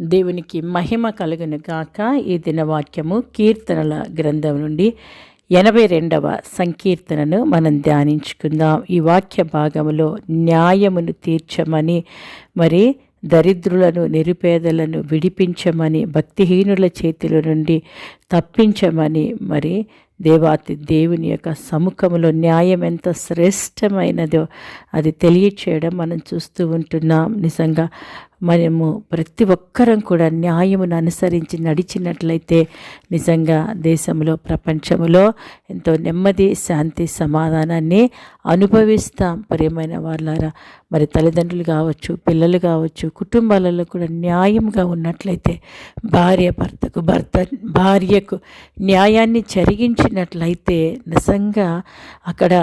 దేవునికి మహిమ కలుగును గాక. ఈ దినవాక్యము కీర్తనల గ్రంథం నుండి ఎనభై రెండవ సంకీర్తనను మనం ధ్యానించుకుందాం. ఈ వాక్య భాగంలో న్యాయమును తీర్చమని మరి దరిద్రులను నిరుపేదలను విడిపించమని భక్తిహీనుల చేతుల నుండి తప్పించమని మరి దేవాతి దేవుని యొక్క సముఖంలో న్యాయం ఎంత శ్రేష్టమైనదో అది తెలియచేయడం మనం చూస్తూ ఉంటున్నాం. నిజంగా మనము ప్రతి ఒక్కరం కూడా న్యాయమును అనుసరించి నడిచినట్లయితే నిజంగా దేశంలో ప్రపంచంలో ఎంతో నెమ్మది శాంతి సమాధానాన్ని అనుభవిస్తాం. ప్రియమైన వాళ్ళారా మరి తల్లిదండ్రులు కావచ్చు పిల్లలు కావచ్చు కుటుంబాలలో కూడా న్యాయంగా ఉన్నట్లయితే భార్య భర్తకు భర్త భార్యకు న్యాయాన్ని జరిగించినట్లయితే నిజంగా అక్కడ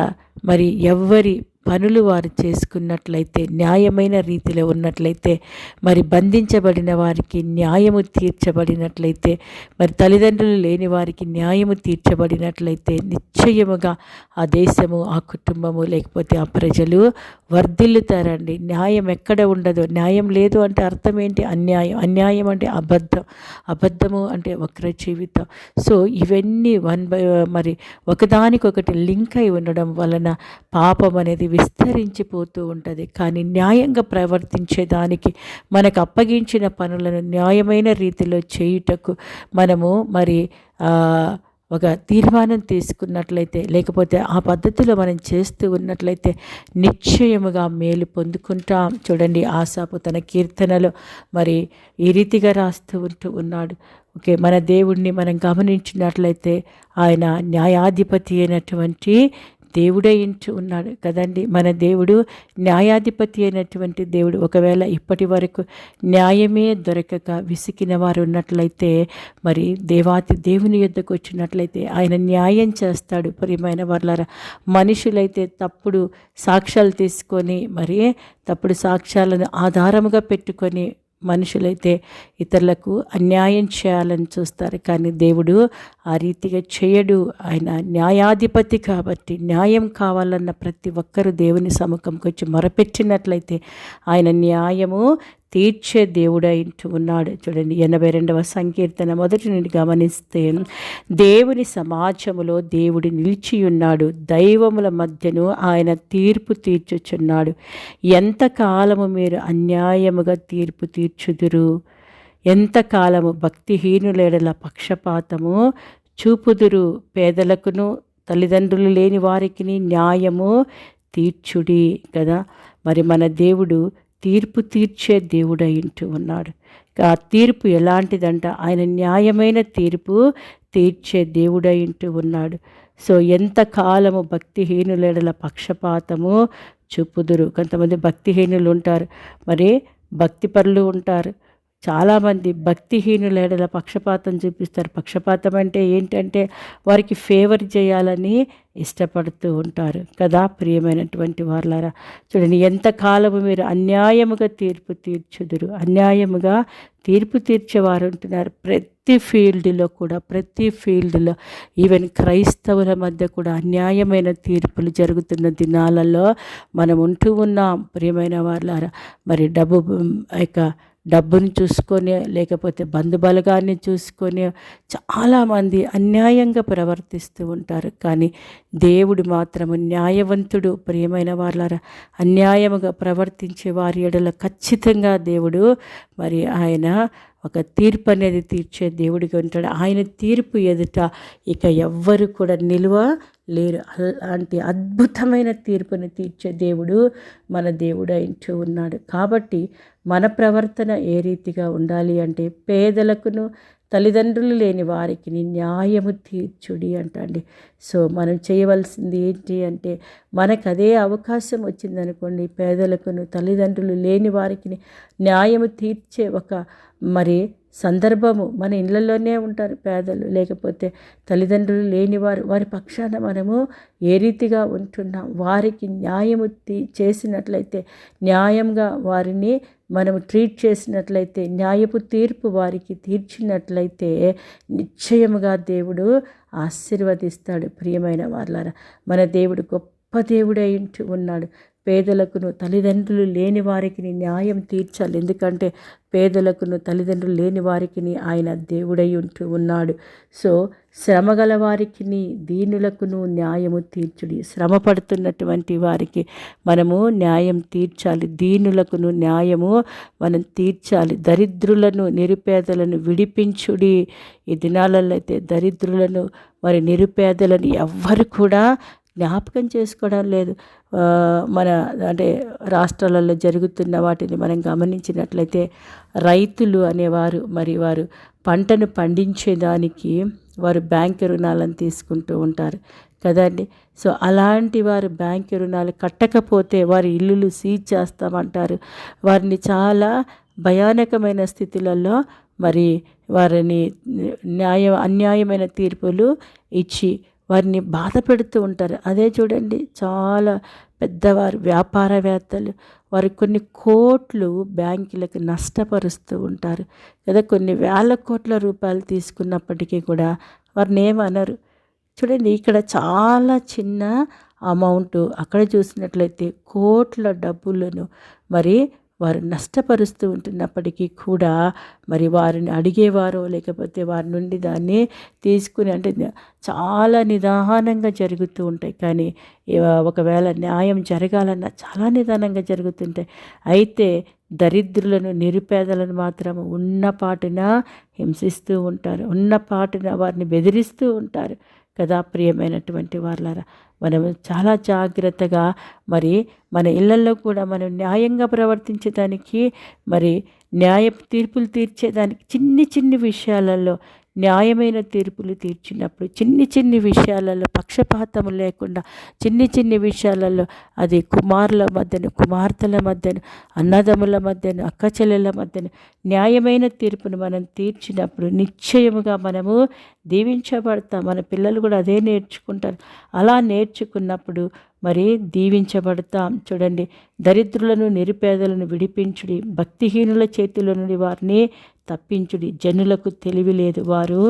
మరి ఎవ్వరి పనులు వారు చేసుకున్నట్లయితే న్యాయమైన రీతిలో ఉన్నట్లయితే మరి బంధించబడిన వారికి న్యాయము తీర్చబడినట్లయితే మరి తల్లిదండ్రులు లేని వారికి న్యాయము తీర్చబడినట్లయితే నిశ్చయముగా ఆ దేశము ఆ కుటుంబము లేకపోతే ఆ ప్రజలు వర్ధిల్లుతారండి. న్యాయం ఎక్కడ ఉండదు. న్యాయం లేదు అంటే అర్థం ఏంటి? అన్యాయం. అన్యాయం అంటే అబద్ధం. అబద్ధము అంటే వక్ర జీవితం. సో ఇవన్నీ వన్ బై మరి ఒకదానికొకటి లింక్ అయి ఉండడం వలన పాపం అనేది విస్తరించిపోతూ ఉంటుంది. కానీ న్యాయంగా ప్రవర్తించేదానికి మనకు అప్పగించిన పనులను న్యాయమైన రీతిలో చేయుటకు మనము మరి ఒక తీర్మానం తీసుకున్నట్లయితే లేకపోతే ఆ పద్ధతిలో మనం చేస్తూ ఉన్నట్లయితే నిశ్చయముగా మేలు పొందుకుంటాం. చూడండి ఆశాపు తన కీర్తనలో మరి ఈ రీతిగా రాస్తూ ఉంటూ ఉన్నాడు. ఓకే మన దేవుణ్ణి మనం గమనించినట్లయితే ఆయన న్యాయాధిపతి అయినటువంటి దేవుడే ఇంటి ఉన్నాడు కదండి. మన దేవుడు న్యాయాధిపతి అయినటువంటి దేవుడు. ఒకవేళ ఇప్పటి వరకు న్యాయమే దొరకక విసికిన వారు ఉన్నట్లయితే మరి దేవాతి దేవుని యుద్ధకు వచ్చినట్లయితే ఆయన న్యాయం చేస్తాడు. ప్రియమైన వాళ్ళ మనుషులైతే తప్పుడు సాక్ష్యాలు తీసుకొని మరి తప్పుడు సాక్ష్యాలను ఆధారముగా పెట్టుకొని మనుషులైతే ఇతరులకు అన్యాయం చేయాలని చూస్తారు. కానీ దేవుడు ఆ రీతిగా చేయడు. ఆయన న్యాయాధిపతి కాబట్టి న్యాయం కావాలన్న ప్రతి ఒక్కరూ దేవుని సముఖంకి వచ్చి మొరపెట్టినట్లయితే ఆయన న్యాయము తీర్చే దేవుడైంటూ ఉన్నాడు. చూడండి ఎనభై రెండవ సంకీర్తన మొదటి నుండి గమనిస్తే దేవుని సమాజములో దేవుడు నిలిచి ఉన్నాడు. దైవముల మధ్యను ఆయన తీర్పు తీర్చుచున్నాడు. ఎంతకాలము మీరు అన్యాయముగా తీర్పు తీర్చుదురు? ఎంతకాలము భక్తిహీనులేడల పక్షపాతము చూపుదురు పేదలకును తల్లిదండ్రులు లేని వారికి న్యాయము తీర్చుడి కదా మరి మన దేవుడు తీర్పు తీర్చే దేవుడై ఇంటూ ఉన్నాడు. ఆ తీర్పు ఎలాంటిదంట? ఆయన న్యాయమైన తీర్పు తీర్చే దేవుడై ఇంటూ ఉన్నాడు. సో ఎంతకాలము భక్తిహీనులెడల పక్షపాతము చూపుదురు కొంతమంది భక్తిహీనులు ఉంటారు. మరి భక్తిపరులు ఉంటారు. చాలామంది భక్తిహీనులేడల పక్షపాతం చూపిస్తారు. పక్షపాతం అంటే ఏంటంటే వారికి ఫేవర్ చేయాలని ఇష్టపడుతూ ఉంటారు కదా ప్రియమైనటువంటి వాళ్ళారా చూడండి ఎంతకాలము మీరు అన్యాయముగా తీర్పు తీర్చుదురు. అన్యాయముగా తీర్పు తీర్చేవారు ఉంటున్నారు. ప్రతి ఫీల్డ్లో కూడా ప్రతి ఫీల్డ్లో ఈవెన్ క్రైస్తవుల మధ్య కూడా అన్యాయమైన తీర్పులు జరుగుతున్న దినాలలో మనం ఉంటూ ఉన్నాం. ప్రియమైన వాళ్ళారా మరి డబ్బు యొక్క డబ్బుని చూసుకొని లేకపోతే బంధుబలగాన్ని చూసుకొని చాలామంది అన్యాయంగా ప్రవర్తిస్తూ ఉంటారు. కానీ దేవుడు మాత్రము న్యాయవంతుడు. ప్రియమైన వాళ్ళ అన్యాయముగా ప్రవర్తించే వారి ఎడల ఖచ్చితంగా దేవుడు మరి ఆయన ఒక తీర్పు అనేది తీర్చే దేవుడిగా ఉంటాడు. ఆయన తీర్పు ఎదుట ఇక ఎవ్వరు కూడా నిలువ లేరు. అలాంటి అద్భుతమైన తీర్పుని తీర్చే దేవుడు మన దేవుడు ఇంటూ ఉన్నాడు. కాబట్టి మన ప్రవర్తన ఏ రీతిగా ఉండాలి అంటే పేదలకును తల్లిదండ్రులు లేని వారికి న్యాయము తీర్చుడి అంటండి. సో మనం చేయవలసింది ఏంటి అంటే మనకు అదే అవకాశం వచ్చిందనుకోండి పేదలకును తల్లిదండ్రులు లేని వారికి న్యాయము తీర్చే ఒక మరి సందర్భము మన ఇళ్ళల్లోనే ఉంటారు పేదలు. లేకపోతే తల్లిదండ్రులు లేనివారు. వారి పక్షాన మనము ఏ రీతిగా ఉంటున్నాం? వారికి న్యాయము చేసినట్లయితే న్యాయంగా వారిని మనము ట్రీట్ చేసినట్లయితే న్యాయపు తీర్పు వారికి తీర్చినట్లయితే నిశ్చయముగా దేవుడు ఆశీర్వదిస్తాడు. ప్రియమైన వాళ్ళారా మన దేవుడు గొప్ప దేవుడై ఉన్నాడు. పేదలకును తల్లిదండ్రులు లేని వారికి న్యాయం తీర్చాలి. ఎందుకంటే పేదలకును తల్లిదండ్రులు లేని వారికి ఆయన దేవుడై ఉంటూ ఉన్నాడు. సో శ్రమ గల వారికి దీనులకును న్యాయము తీర్చుడి. శ్రమ పడుతున్నటువంటి వారికి మనము న్యాయం తీర్చాలి. దీనులకును న్యాయము మనం తీర్చాలి. దరిద్రులను నిరుపేదలను విడిపించుడి. ఈ దినాలలో అయితే దరిద్రులను మరి నిరుపేదలను ఎవ్వరు కూడా జ్ఞాపకం చేసుకోవడం లేదు. మన అంటే రాష్ట్రాలలో జరుగుతున్న వాటిని మనం గమనించినట్లయితే రైతులు అనేవారు మరి వారు పంటను పండించేదానికి వారు బ్యాంకు రుణాలను తీసుకుంటూ ఉంటారు కదండి సో అలాంటి వారు బ్యాంకు రుణాలు కట్టకపోతే వారి ఇల్లులు సీజ్ చేస్తామంటారు. వారిని చాలా భయానకమైన స్థితులలో మరి వారిని న్యాయ అన్యాయమైన తీర్పులు ఇచ్చి వారిని బాధ పెడుతూ ఉంటారు. అదే చూడండి చాలా పెద్దవారు వ్యాపారవేత్తలు వారు కొన్ని కోట్లు బ్యాంకులకు నష్టపరుస్తూ ఉంటారు కదా. కొన్ని వేల కోట్ల రూపాయలు తీసుకున్నప్పటికీ కూడా వారిని ఏమనరు చూడండి ఇక్కడ చాలా చిన్న అమౌంట్ అక్కడ చూసినట్లయితే కోట్ల డబ్బులను మరి వారు నష్టపరుస్తూ ఉంటున్నప్పటికీ కూడా మరి వారిని అడిగేవారో లేకపోతే వారి నుండి దాన్ని తీసుకుని అంటే చాలా నిదానంగా జరుగుతూ ఉంటాయి. కానీ ఒకవేళ న్యాయం జరగాలన్నా చాలా నిదానంగా జరుగుతుంటాయి. అయితే దరిద్రులను నిరుపేదలను మాత్రం ఉన్నపాటున హింసిస్తూ ఉంటారు. ఉన్నపాటున వారిని బెదిరిస్తూ ఉంటారు. కదా ప్రియమైనటువంటి వాళ్ళారా మనం చాలా జాగ్రత్తగా మరి మన ఇళ్ళలో కూడా మనం న్యాయంగా ప్రవర్తించడానికి మరి న్యాయ తీర్పులు తీర్చేదానికి చిన్ని చిన్ని విషయాలలో న్యాయమైన తీర్పులు తీర్చినప్పుడు చిన్ని చిన్ని విషయాలలో పక్షపాతం లేకుండా చిన్ని చిన్ని విషయాలలో అది కుమారుల మధ్యను కుమార్తెల మధ్యను అన్నదమ్ముల మధ్యను అక్కచెల్లెల మధ్యన మధ్యను న్యాయమైన తీర్పును మనం తీర్చినప్పుడు నిశ్చయముగా మనము దీవించబడతాం. మన పిల్లలు కూడా అదే నేర్చుకుంటారు. అలా నేర్చుకున్నప్పుడు మరి దీవించబడతాం. చూడండి దరిద్రులను నిరుపేదలను విడిపించుడి భక్తిహీనుల చేతిలో నుండి వారిని తప్పించుడి. జనులకు తెలివి లేదు వారు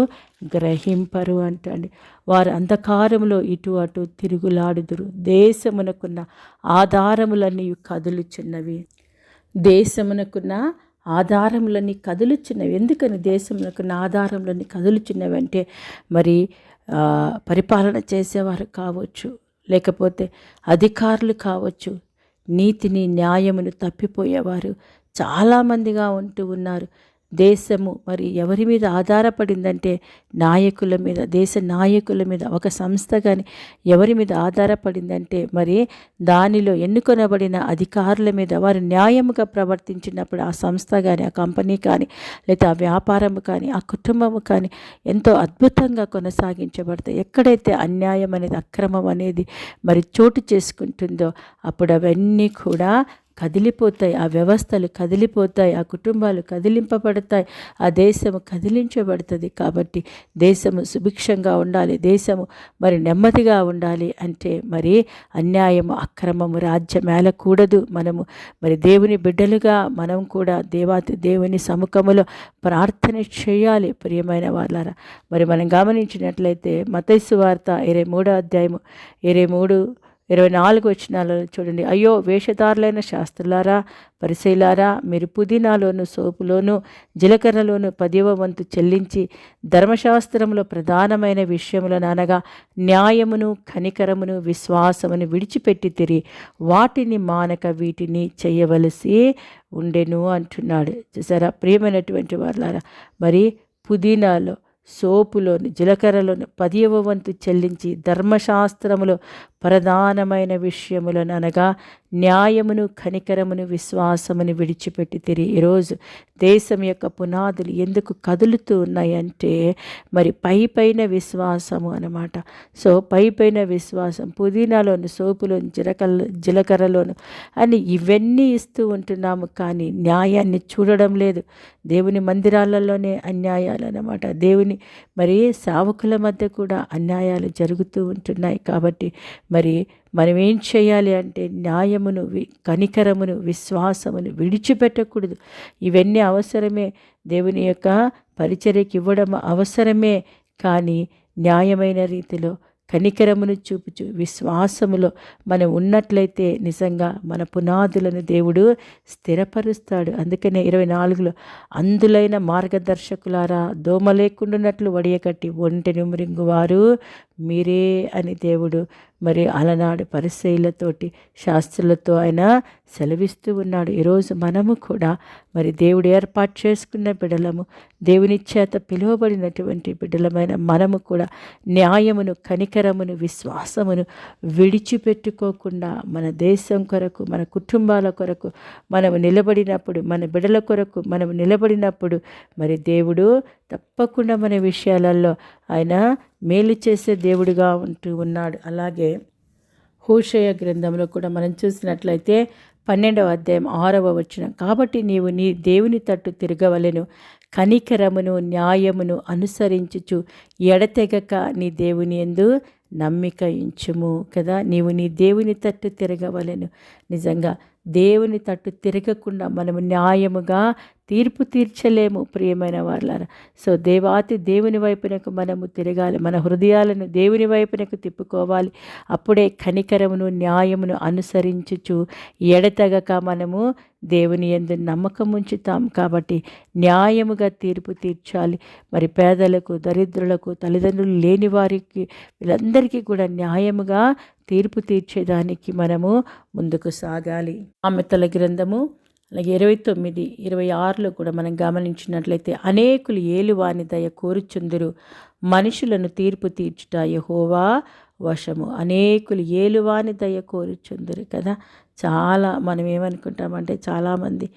గ్రహింపరు అంటండి. వారు అంధకారంలో ఇటు అటు తిరుగులాడుదురు. దేశమునకున్న ఆధారములన్నీ కదులుచున్నవి. దేశమునకున్న ఆధారములన్నీ కదులుచున్నవి. ఎందుకని దేశమునకున్న ఆధారములన్నీ కదులుచున్నవి అంటే మరి పరిపాలన చేసేవారు కావచ్చు. లేకపోతే అధికారులు కావచ్చు నీతిని న్యాయమును తప్పిపోయేవారు చాలామందిగా ఉంటూ ఉన్నారు. దేశము మరి ఎవరి మీద ఆధారపడిందంటే నాయకుల మీద దేశ నాయకుల మీద ఒక సంస్థ కానీ ఎవరి మీద ఆధారపడిందంటే మరి దానిలో ఎన్నుకొనబడిన అధికారుల మీద వారు న్యాయముగా ప్రవర్తించినప్పుడు ఆ సంస్థ కానీ ఆ కంపెనీ కానీ లేదా ఆ వ్యాపారము కానీ ఆ కుటుంబము కానీ ఎంతో అద్భుతంగా కొనసాగించబడతాయి. ఎక్కడైతే అన్యాయం అనేది అక్రమం అనేది మరి చోటు చేసుకుంటుందో అప్పుడు అవన్నీ కూడా కదిలిపోతాయి ఆ వ్యవస్థలు కదిలిపోతాయి ఆ కుటుంబాలు కదిలింపబడతాయి ఆ దేశము కదిలించబడుతుంది కాబట్టి దేశము సుభిక్షంగా ఉండాలి దేశము మరి నెమ్మదిగా ఉండాలి అంటే మరి అన్యాయము అక్రమము రాజ్యం మేలకూడదు. మనము మరి దేవుని బిడ్డలుగా మనం కూడా దేవాతి దేవుని సముఖములో ప్రార్థన చేయాలి. ప్రియమైన వాళ్ళారా మరి మనం గమనించినట్లయితే మతైసు వార్త ఇరవై మూడో అధ్యాయము ఇరవై మూడు ఇరవై నాలుగు వచ్చినాలలో చూడండి. అయ్యో వేషధారులైన శాస్త్రులారా పరిశైలారా మీరు పుదీనాలోను సోపులోను జీలకర్రలోను పదివ వంతు చెల్లించి ధర్మశాస్త్రంలో ప్రధానమైన విషయములను అనగా న్యాయమును కనికరమును విశ్వాసమును విడిచిపెట్టి తిరిగి వాటిని మానక వీటిని చేయవలసి ఉండెను అంటున్నాడు. చూసారా? ప్రియమైనటువంటి వాళ్ళారా మరి పుదీనాలో సోపులోను జీలకర్రలోను పదియవ వంతు చెల్లించి ధర్మశాస్త్రములో ప్రధానమైన విషయములను అనగా న్యాయమును కనికరమును విశ్వాసమును విడిచిపెట్టి తిరిగి ఈరోజు దేశం యొక్క పునాదులు ఎందుకు కదులుతూ ఉన్నాయంటే మరి పై పైన విశ్వాసము అనమాట సో పై పైన విశ్వాసం పుదీనాలోను సోపులోను జీలకర్ర జీలకర్రలోను అని ఇవన్నీ ఇస్తూ ఉంటున్నాము కానీ న్యాయాన్ని చూడడం లేదు. దేవుని మందిరాలలోనే అన్యాయాలు అనమాట దేవుని మరి సావకుల మధ్య కూడా అన్యాయాలు జరుగుతూ ఉంటున్నాయి కాబట్టి మరి మనం ఏం చేయాలి అంటే న్యాయమును కనికరమును విశ్వాసమును విడిచిపెట్టకూడదు. ఇవన్నీ అవసరమే. దేవుని యొక్క పరిచర్యకి ఇవ్వడం అవసరమే. కానీ న్యాయమైన రీతిలో కనికరమును చూపుచు విశ్వాసములో మనం ఉన్నట్లయితే నిజంగా మన పునాదులను దేవుడు స్థిరపరుస్తాడు. అందుకనే ఇరవై నాలుగులో అందులైన మార్గదర్శకులారా దోమ లేకుండానట్లు వడియకట్టి ఒంటెని మృంగువారు మీరే అని దేవుడు మరి అలనాడు పరిశైలతోటి శాస్త్రులతో ఆయన సెలవిస్తూ ఉన్నాడు. ఈరోజు మనము కూడా మరి దేవుడు ఏర్పాటు చేసుకున్న బిడలము దేవుని చేత పిలువబడినటువంటి బిడ్డలమైన మనము కూడా న్యాయమును కనికరమును విశ్వాసమును విడిచిపెట్టుకోకుండా మన దేశం కొరకు మన కుటుంబాల కొరకు మనము నిలబడినప్పుడు మన బిడల కొరకు మనము నిలబడినప్పుడు మరి దేవుడు తప్పకుండా మన విషయాలలో ఆయన మేలు చేసే దేవుడిగా ఉంటూ ఉన్నాడు. అలాగే హూషయ గ్రంథంలో కూడా మనం చూసినట్లయితే పన్నెండవ అధ్యాయం ఆరవ వచ్చిన కాబట్టి నీవు నీ దేవుని తట్టు తిరగవలెను. కనికరమును న్యాయమును అనుసరించుచు ఎడతెగక నీ దేవుని ఎందు నమ్మిక ఇంచుము కదా. నీవు నీ దేవుని తట్టు తిరగవలెను. నిజంగా దేవుని తట్టు తిరగకుండా మనము న్యాయముగా తీర్పు తీర్చలేము ప్రియమైన వాళ్ళారా సో దేవాతి దేవుని వైపునకు మనము తిరగాలి మన హృదయాలను దేవుని వైపునకు తిప్పుకోవాలి. అప్పుడే కనికరమును న్యాయమును అనుసరించుచు ఎడతగక మనము దేవుని ఎందు నమ్మకం ఉంచుతాం కాబట్టి న్యాయముగా తీర్పు తీర్చాలి. మరి పేదలకు దరిద్రులకు తల్లిదండ్రులు లేని వారికి వీళ్ళందరికీ కూడా న్యాయముగా తీర్పు తీర్చేదానికి మనము ముందుకు సాగాలి. ఆమెతల గ్రంథము అలాగే ఇరవై తొమ్మిది ఇరవై ఆరులో కూడా మనం గమనించినట్లయితే అనేకులు ఏలువాని దయ కోరుచుందురు. మనుషులను తీర్పు తీర్చుట యహోవా వశము. అనేకులు ఏలువాని దయ కోరుచుందురు కదా. చాలా మనం ఏమనుకుంటామంటే చాలామంది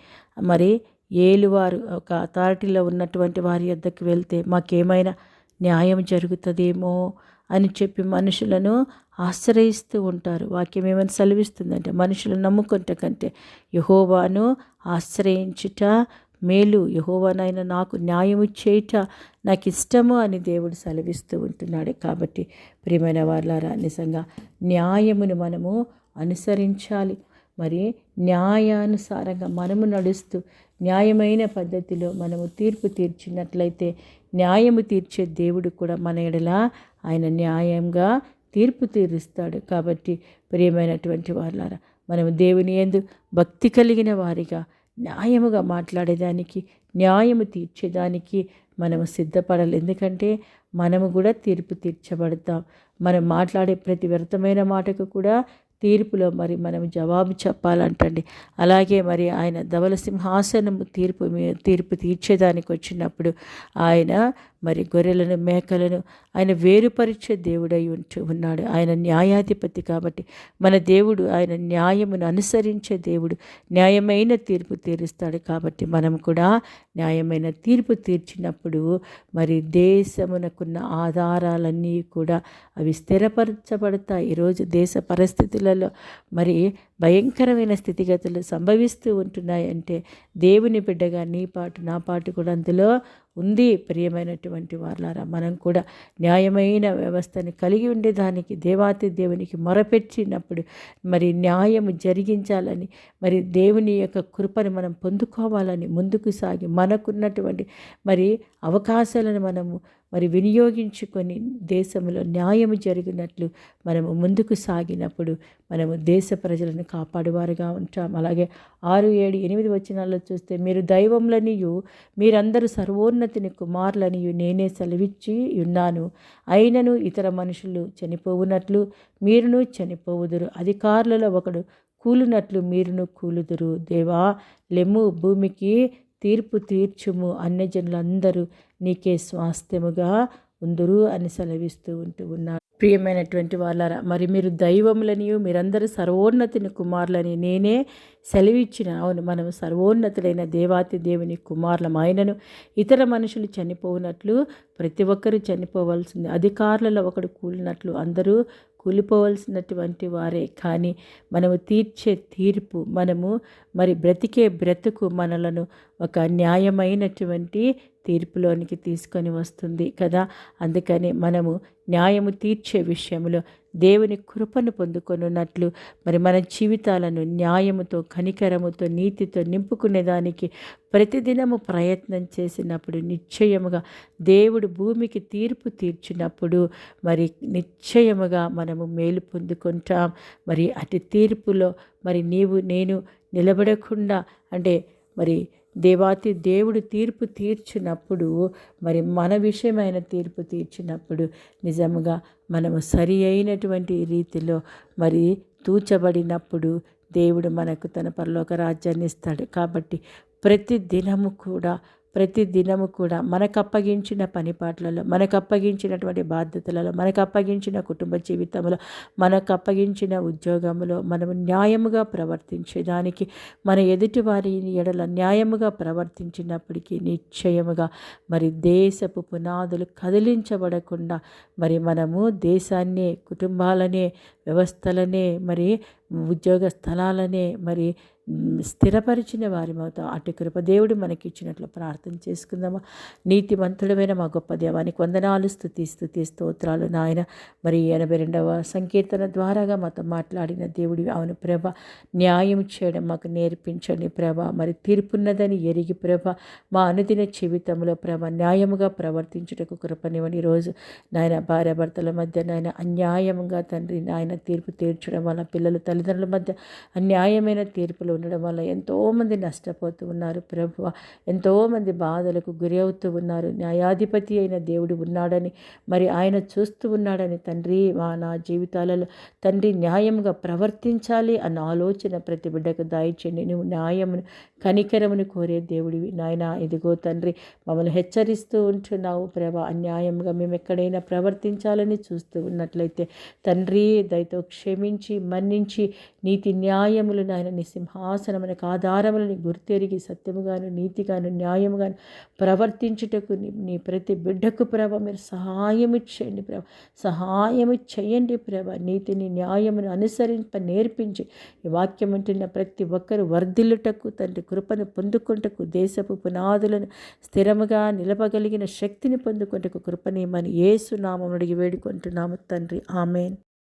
మరి ఏలువారు ఒక అథారిటీలో ఉన్నటువంటి వారి యొద్దకు వెళ్తే మాకేమైనా న్యాయం జరుగుతుందేమో? అని చెప్పి మనుషులను ఆశ్రయిస్తూ ఉంటారు. వాక్యం ఏమైనా సెలవిస్తుందంటే మనుషులు నమ్ముకుంట కంటే యహోవాను ఆశ్రయించుట మేలు. యహోవానైనా నాకు న్యాయము చేయుట నాకు ఇష్టము అని దేవుడు సెలవిస్తూ ఉంటున్నాడు. కాబట్టి ప్రియమైన వాళ్ళారా నిజంగా న్యాయమును మనము అనుసరించాలి. మరి న్యాయానుసారంగా మనము నడుస్తూ న్యాయమైన పద్ధతిలో మనము తీర్పు తీర్చినట్లయితే న్యాయము తీర్చే దేవుడు కూడా మన ఎడల ఆయన న్యాయంగా తీర్పు తీరుస్తాడు. కాబట్టి ప్రియమైనటువంటి వాళ్ళారా మనము దేవుని ఎందు భక్తి కలిగిన వారిగా న్యాయముగా మాట్లాడేదానికి న్యాయము తీర్చేదానికి మనము సిద్ధపడాలి. ఎందుకంటే మనము కూడా తీర్పు తీర్చబడతాం. మనం మాట్లాడే ప్రతి వ్యర్థమైన మాటకు కూడా తీర్పులో మరి మనం జవాబు చెప్పాలంటండి. అలాగే మరి ఆయన ధవల సింహాసనం తీర్పు తీర్పు తీర్చేదానికి వచ్చినప్పుడు ఆయన మరి గొర్రెలను మేకలను ఆయన వేరుపరిచే దేవుడై ఉంటూ ఉన్నాడు. ఆయన న్యాయాధిపతి కాబట్టి మన దేవుడు ఆయన న్యాయమును అనుసరించే దేవుడు న్యాయమైన తీర్పు తీరుస్తాడు కాబట్టి మనం కూడా న్యాయమైన తీర్పు తీర్చినప్పుడు మరి దేశమునకున్న ఆధారాలన్నీ కూడా అవి స్థిరపరచబడతాయి. ఈరోజు దేశ పరిస్థితులలో మరి భయంకరమైన స్థితిగతులు సంభవిస్తూ ఉంటున్నాయంటే దేవుని బిడ్డగా నీ పాటు నా పాటు కూడా అందులో ఉంది. ప్రియమైనటువంటి వారులారా మనం కూడా న్యాయమైన వ్యవస్థని కలిగి ఉండేదానికి దేవాతి దేవునికి మొరపెట్టినప్పుడు మరి న్యాయం జరిగించాలని మరి దేవుని యొక్క కృపను మనం పొందుకోవాలని ముందుకు సాగి మనకున్నటువంటి మరి అవకాశాలను మనము మరి వినియోగించుకొని దేశంలో న్యాయము జరిగినట్లు మనము ముందుకు సాగినప్పుడు మనము దేశ ప్రజలను కాపాడువారుగా ఉంటాం. అలాగే ఆరు ఏడు ఎనిమిది వచ్చినాల్లో చూస్తే మీరు దైవంలనియు మీరందరూ సర్వోన్నతిని కుమారులనియు నేనే సెలవిచ్చి ఉన్నాను. అయినను ఇతర మనుషులు చనిపోవునట్లు మీరును చనిపోవుదురు. అధికారులలో ఒకడు కూలునట్లు మీరును కూలుదురు. దేవా లెమ్ము భూమికి తీర్పు తీర్చుము. అన్యజనులందరూ నీకే స్వాస్థ్యముగా ఉందురు అని సెలవిస్తూ ఉంటూ ఉన్నారు. ప్రియమైనటువంటి వాళ్ళారా మరి మీరు దైవములనియు మీరందరూ సర్వోన్నతిని కుమారులని నేనే సెలవిచ్చిన. అవును మనం సర్వోన్నతులైన దేవాతి దేవుని కుమారులం ఆయనను. ఇతర మనుషులు చనిపోనట్లు ప్రతి ఒక్కరూ చనిపోవలసింది అధికారులలో ఒకడు కూలినట్లు అందరూ కూలిపోవలసినటువంటి వారే. కానీ మనము తీర్చే తీర్పు మనము మరి బ్రతికే బ్రతుకు మనలను ఒక న్యాయమైనటువంటి తీర్పులోనికి తీసుకొని వస్తుంది కదా. అందుకని మనము న్యాయము తీర్చే విషయంలో దేవుని కృపను పొందుకొనున్నట్లు మరి మన జీవితాలను న్యాయముతో కనికరముతో నీతితో నింపుకునేదానికి ప్రతిదినము ప్రయత్నం చేసినప్పుడు నిశ్చయముగా దేవుడు భూమికి తీర్పు తీర్చినప్పుడు మరి నిశ్చయముగా మనము మేలు పొందుకుంటాం. మరి అటు తీర్పులో మరి నీవు నేను నిలబడకుండా అంటే మరి దేవాతి దేవుడు తీర్పు తీర్చినప్పుడు మరి మన విషయమైన తీర్పు తీర్చినప్పుడు నిజముగా మనము సరి అయినటువంటి రీతిలో మరి తూచబడినప్పుడు దేవుడు మనకు తన పరలోక రాజ్యాన్ని ఇస్తాడు. కాబట్టి ప్రతి దినము కూడా ప్రతి దినము కూడా మనకు అప్పగించిన పనిపాట్లలో మనకు అప్పగించినటువంటి బాధ్యతలలో మనకు అప్పగించిన కుటుంబ జీవితంలో మనకు అప్పగించిన ఉద్యోగంలో మనము న్యాయముగా ప్రవర్తించేదానికి మన ఎదుటి వారి ఎడల న్యాయముగా ప్రవర్తించినప్పటికీ నిశ్చయముగా మరి దేశపు పునాదులు కదిలించబడకుండా మరి మనము దేశాన్ని కుటుంబాలనే వ్యవస్థలనే మరి ఉద్యోగ స్థలాలనే మరి స్థిరపరిచిన వారి అవుతాం అటు కృప దేవుడు మనకి ఇచ్చినట్లు ప్రార్థన చేసుకుందామా. నీతివంతుడమైన మా గొప్ప దేవానికి వందనాలు స్థుతి స్థుతి స్తోత్రాలు నాయన. మరి ఎనభై రెండవ సంకీర్తన ద్వారాగా మాతో మాట్లాడిన దేవుడి అవును ప్రభ. న్యాయం చేయడం మాకు నేర్పించండి ప్రభ. మరి తీర్పున్నదని ఎరిగి ప్రభ. మా అనుదిన జీవితంలో ప్రభ న్యాయముగా ప్రవర్తించుటకు కృపనివ్వని రోజు నాయన భార్యాభర్తల మధ్య నాయన అన్యాయంగా తండ్రి నాయన తీర్పు తీర్చడం వల్ల పిల్లలు తల్లిదండ్రుల మధ్య అన్యాయమైన తీర్పులు ఉండడం వల్ల ఎంతోమంది నష్టపోతూ ఉన్నారు. ప్రభు ఎంతోమంది బాధలకు గురి అవుతూ ఉన్నారు. న్యాయాధిపతి అయిన దేవుడు ఉన్నాడని మరి ఆయన చూస్తూ ఉన్నాడని తండ్రి మా నా జీవితాలలో తండ్రి న్యాయంగా ప్రవర్తించాలి అన్న ఆలోచన ప్రతి బిడ్డకు దాయిచండి నువ్వు న్యాయమును కనికరమును కోరే దేవుడివి. నాయన ఇదిగో తండ్రి మమ్మల్ని హెచ్చరిస్తూ ఉంటున్నావు. ప్రభ అన్యాయంగా మేము ఎక్కడైనా ప్రవర్తించాలని చూస్తూ ఉన్నట్లయితే తండ్రి దయతో క్షమించి మన్నించి నీతి న్యాయములు నాయన నీ సింహాసనమునకు ఆధారములని గుర్తెరిగి సత్యముగాను నీతిగాను న్యాయముగాను ప్రవర్తించుటకు నీ ప్రతి బిడ్డకు ప్రభ మీరు సహాయం ఇచ్చేయండి ప్రభ. సహాయం చేయండి ప్రభ. నీతిని న్యాయమును అనుసరింప నేర్పించి ఈ వాక్యం ఉంటున్న ప్రతి ఒక్కరు వర్ధిల్లుటకు తండ్రి కృపను పొందుకుంటకు దేశపు పునాదులను స్థిరముగా నిలపగలిగిన శక్తిని పొందుకుంటకు కృపనేమని ఏసునామం అడిగి వేడుకుంటున్నాము తండ్రి. ఆమెన్.